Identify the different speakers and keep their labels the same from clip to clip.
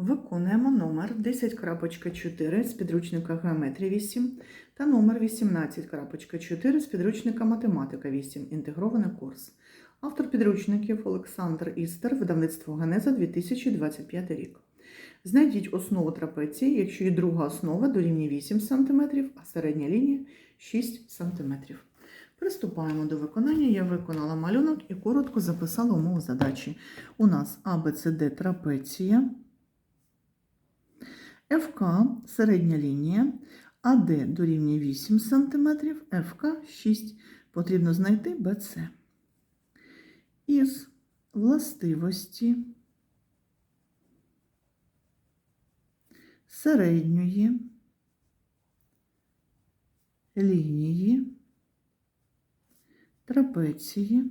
Speaker 1: Виконуємо номер 10.4 з підручника Геометрія 8 та номер 18.4 з підручника Математика 8. Інтегрований курс. Автор підручників Олександр Істер, видавництво Генеза 2025 рік. Знайдіть основу трапеції, якщо її друга основа дорівнює 8 см, а середня лінія 6 см. Приступаємо до виконання. Я виконала малюнок і коротко записала умову задачі. У нас ABCD трапеція. ФК середня лінія, АД дорівнює 8 см, ФК 6. Потрібно знайти БЦ. Із властивості середньої лінії трапеції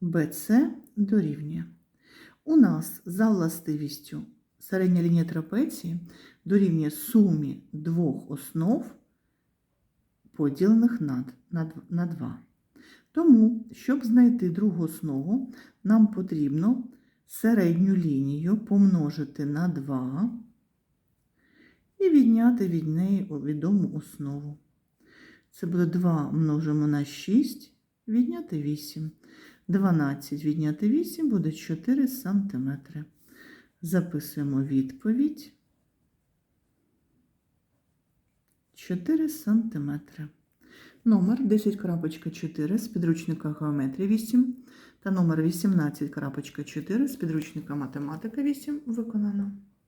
Speaker 1: БЦ дорівнює. У нас за властивістю середня лінія трапеції дорівнює сумі двох основ, поділених на, на, на 2. Тому, щоб знайти другу основу, нам потрібно середню лінію помножити на 2 і відняти від неї відому основу. Це буде 2 множимо на 6, відняти 8. 12 відняти 8 буде 4 см. Записуємо відповідь 4 см. Номер 10.4 з підручника Геометрія 8 та номер 18.4 з підручника Математика 8 виконано.